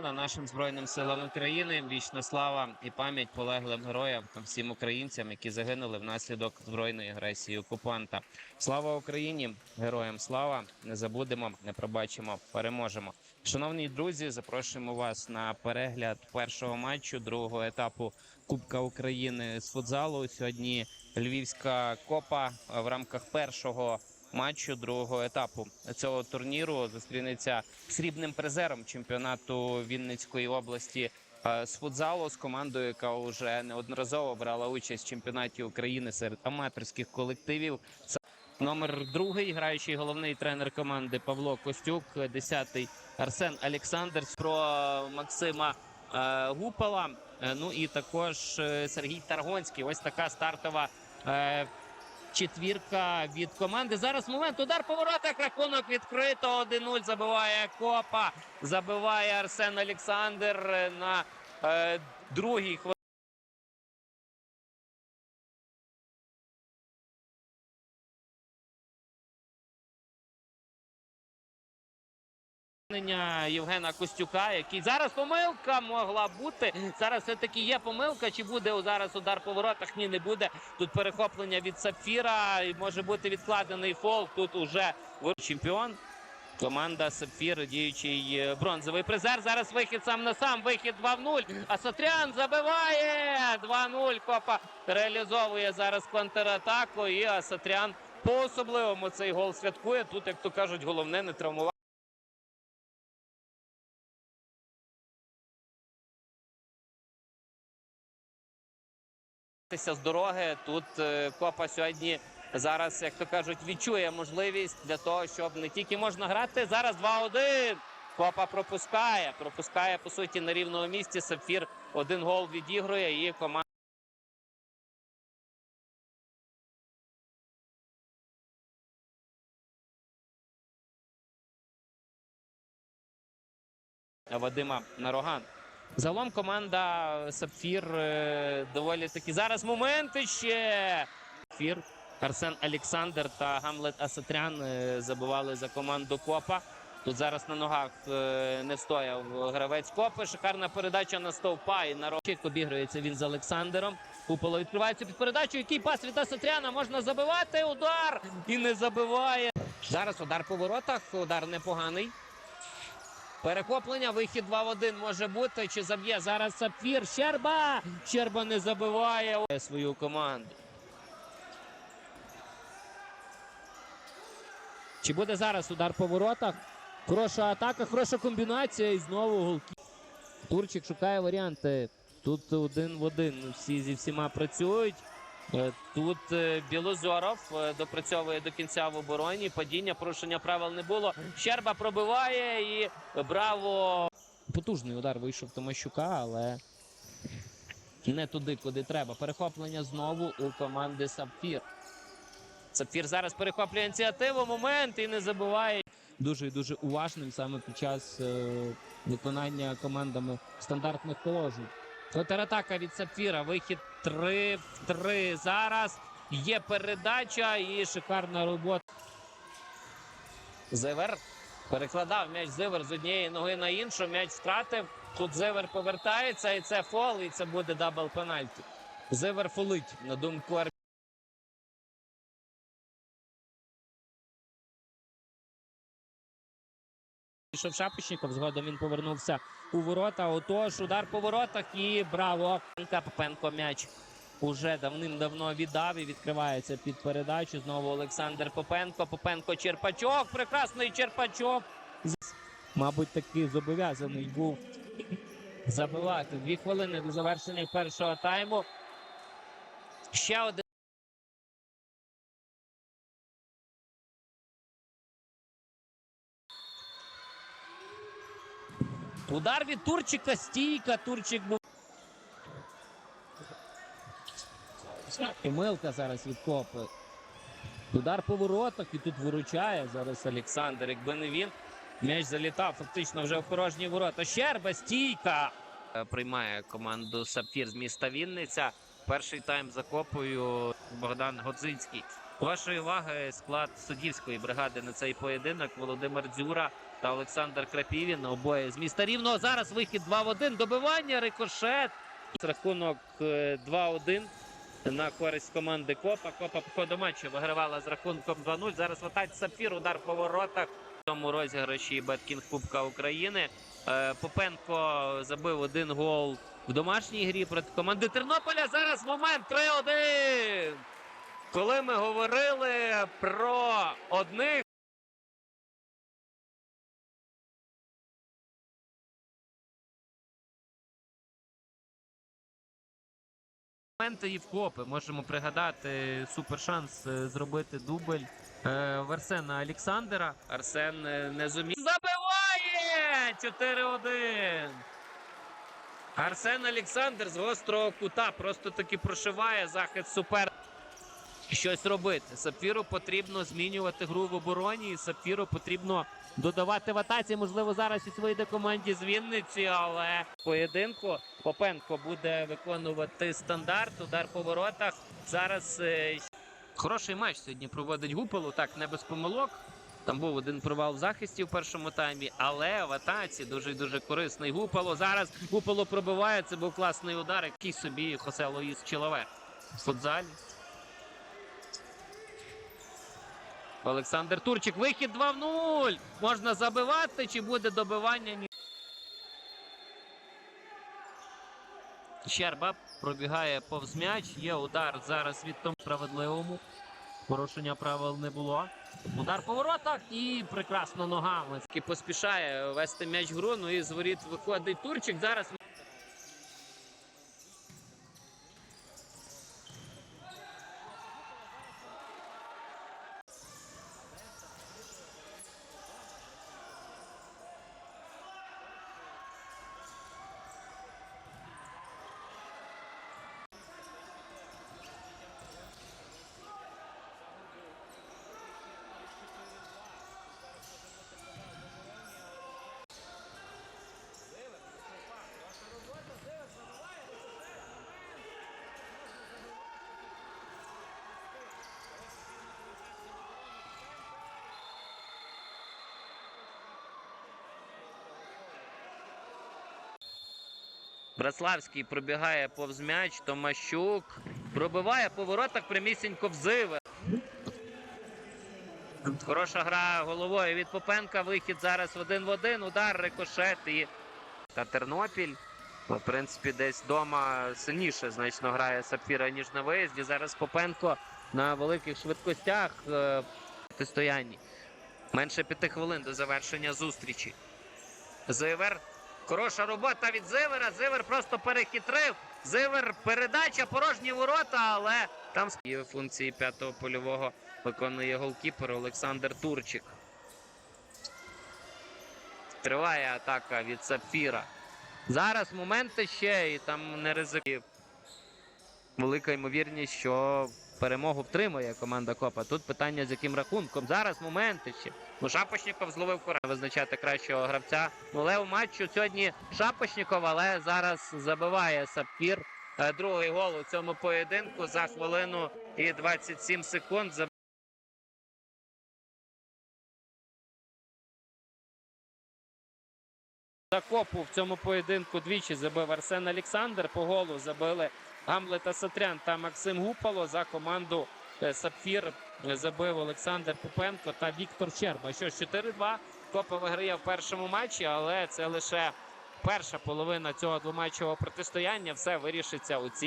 нашим збройним силам України. Вічна слава і пам'ять полеглим героям та всім українцям, які загинули внаслідок збройної агресії окупанта. Слава Україні! Героям слава! Не забудемо, не пробачимо, переможемо. Шановні друзі, запрошуємо вас на перегляд першого матчу другого етапу Кубка України з футзалу. Сьогодні Львівська копа в рамках першого матчу другого етапу цього турніру зустрінеться срібним призером чемпіонату Вінницької області е, з футзалу з командою, яка вже неодноразово брала участь в чемпіонаті України серед аматорських колективів. Номер другий, граючий головний тренер команди Павло Костюк, десятий Арсен Олександр про Максима е, Гупала. Е, Ну і також Сергій Таргонський. Ось така стартова. Четвірка від команди. Зараз момент. Удар по воротах. Рахунок відкрито. 1-0 забиває Копа. Забиває Арсен Олександр е, на е, другій хвилині. Євгена Костюка, який зараз помилка могла бути. Зараз все таки є помилка. Чи буде зараз удар по воротах? Ні, не буде. Тут перехоплення від Сапфіра. і Може бути відкладений фол. Тут уже чемпіон. Команда Сапфір, діючий е, бронзовий призер. Зараз вихід сам на сам. Вихід 2 в 0. А Сатрян забиває 2-0. Копа реалізовує зараз контратаку. І Асатрян по особливому цей гол святкує. Тут, як то кажуть, головне не травмувати. З дороги. Тут е, Копа сьогодні зараз, як то кажуть, відчує можливість для того, щоб не тільки можна грати. Зараз 2-1. Копа пропускає. Пропускає, по суті, на рівному місці. Сапфір один гол відігрує і команда. Вадима Нароган. Загалом команда Сапфір е, доволі таки зараз моменти ще. Сапфір, Арсен Олександр та Гамлет Асатрян е, забивали за команду Копа. Тут зараз на ногах е, не встояв гравець Копи. Шикарна передача на стовпа і на рочик обігрується він з Олександром. Куполо відкривається під передачу. Який пас від Асатряна можна забивати. Удар і не забиває. Зараз удар по воротах. Удар непоганий. Перехоплення, вихід 2 в 1 може бути. Чи заб'є зараз Сапфір? Щерба! Щерба не забиває свою команду. Чи буде зараз удар по воротах? Хороша атака, хороша комбінація і знову голки. Турчик шукає варіанти. Тут один в один. Всі зі всіма працюють. Е, Тут е, Білозоров е, допрацьовує до кінця в обороні. Падіння, порушення правил не було. Щерба пробиває і браво. Потужний удар вийшов Томащука, але не туди, куди треба. Перехоплення знову у команди Сапфір. Сапфір зараз перехоплює ініціативу. Момент і не забуває. Дуже і дуже уважним саме під час виконання командами стандартних положень. Контратака від Сапфіра. Вихід 3 в 3. Зараз є передача і шикарна робота. Зивер перекладав м'яч Зивер з однієї ноги на іншу. М'яч втратив. Тут Зивер повертається, і це фол, і це буде дабл пенальті. Зивер фолить на думку Пішов Шапочников, згодом він повернувся у ворота. Отож, удар по воротах і браво. Попенко м'яч уже давним-давно віддав і відкривається під передачу. Знову Олександр Попенко. Попенко Черпачок. Прекрасний Черпачок. Мабуть, таки зобов'язаний був забивати. Дві хвилини до завершення першого тайму. Ще один. Удар від Турчика, стійка. Турчик був. Помилка зараз від Копи. Удар по воротах і тут виручає зараз Олександр. Якби не він, м'яч залітав фактично вже в порожні ворота. Щерба, стійка. Приймає команду Сапфір з міста Вінниця. Перший тайм за копою Богдан Годзинський Вашої уваги склад суддівської бригади на цей поєдинок Володимир Дзюра та Олександр Крапівін. Обоє з міста Рівного. Зараз вихід 2 в 1. Добивання, рикошет. Рахунок е, 2-1 на користь команди Копа. Копа по ходу матчу вигравала з рахунком 2-0. Зараз в Сапфір, удар по воротах. В цьому розіграші Беткінг Кубка України. Е, Попенко забив один гол в домашній грі проти команди Тернополя. Зараз момент 3-1. Коли ми говорили про одних. Моменти і вкопи можемо пригадати супершанс е, зробити дубль е, в Арсена Олександра. Арсен е, не зумів. Забиває! 4-1. Арсен Олександр з гострого кута просто таки прошиває захист супер. Щось робити. Сапфіру потрібно змінювати гру в обороні. І Сапфіру потрібно додавати в атаці. Можливо, зараз щось вийде команді з Вінниці, але поєдинку Попенко буде виконувати стандарт. Удар по воротах. Зараз е, хороший матч сьогодні проводить Гупелу. Так, не без помилок. Там був один провал в захисті в першому таймі, але в атаці дуже дуже корисний Гупало. Зараз Гупало пробиває. Це був класний удар, який собі Хосе Лоїс Чоловер в Олександр Турчик. Вихід 2 в 0. Можна забивати, чи буде добивання? Ні. Щерба пробігає повз м'яч. Є удар зараз від тому справедливому. Порушення правил не було. Удар по воротах і прекрасно ногами. Поспішає вести м'яч в гру. Ну і з воріт виходить Турчик. Зараз Браславський пробігає повз м'яч. Томащук пробиває по воротах прямісінько в зиве. Хороша гра головою від Попенка. Вихід зараз один в один. Удар, рикошет і та Тернопіль. В принципі, десь вдома сильніше значно грає Сапфіра, ніж на виїзді. Зараз Попенко на великих швидкостях е, протистоянні. Менше п'яти хвилин до завершення зустрічі. Зивер. Хороша робота від Зивера. Зивер просто перехитрив. Зивер передача, порожні ворота, але там свої функції п'ятого польового виконує голкіпер Олександр Турчик. Триває атака від Сапфіра. Зараз моменти ще і там не ризикує. Велика ймовірність, що перемогу втримує команда Копа. Тут питання з яким рахунком. Зараз моменти ще. Ну, Шапошніков зловив кора визначати кращого гравця. Ну, Лев матчу сьогодні Шапошніков, але зараз забиває Сапфір. Е, Другий гол у цьому поєдинку за хвилину і 27 секунд. За- За в цьому поєдинку двічі забив Арсен Олександр. По голу забили Гамлета Сатрян та Максим Гупало. За команду Сапфір е, забив Олександр Попенко та Віктор Черба. Що ж, 4-2. Копа виграє в першому матчі, але це лише перша половина цього двоматчевого протистояння. Все вирішиться у цій.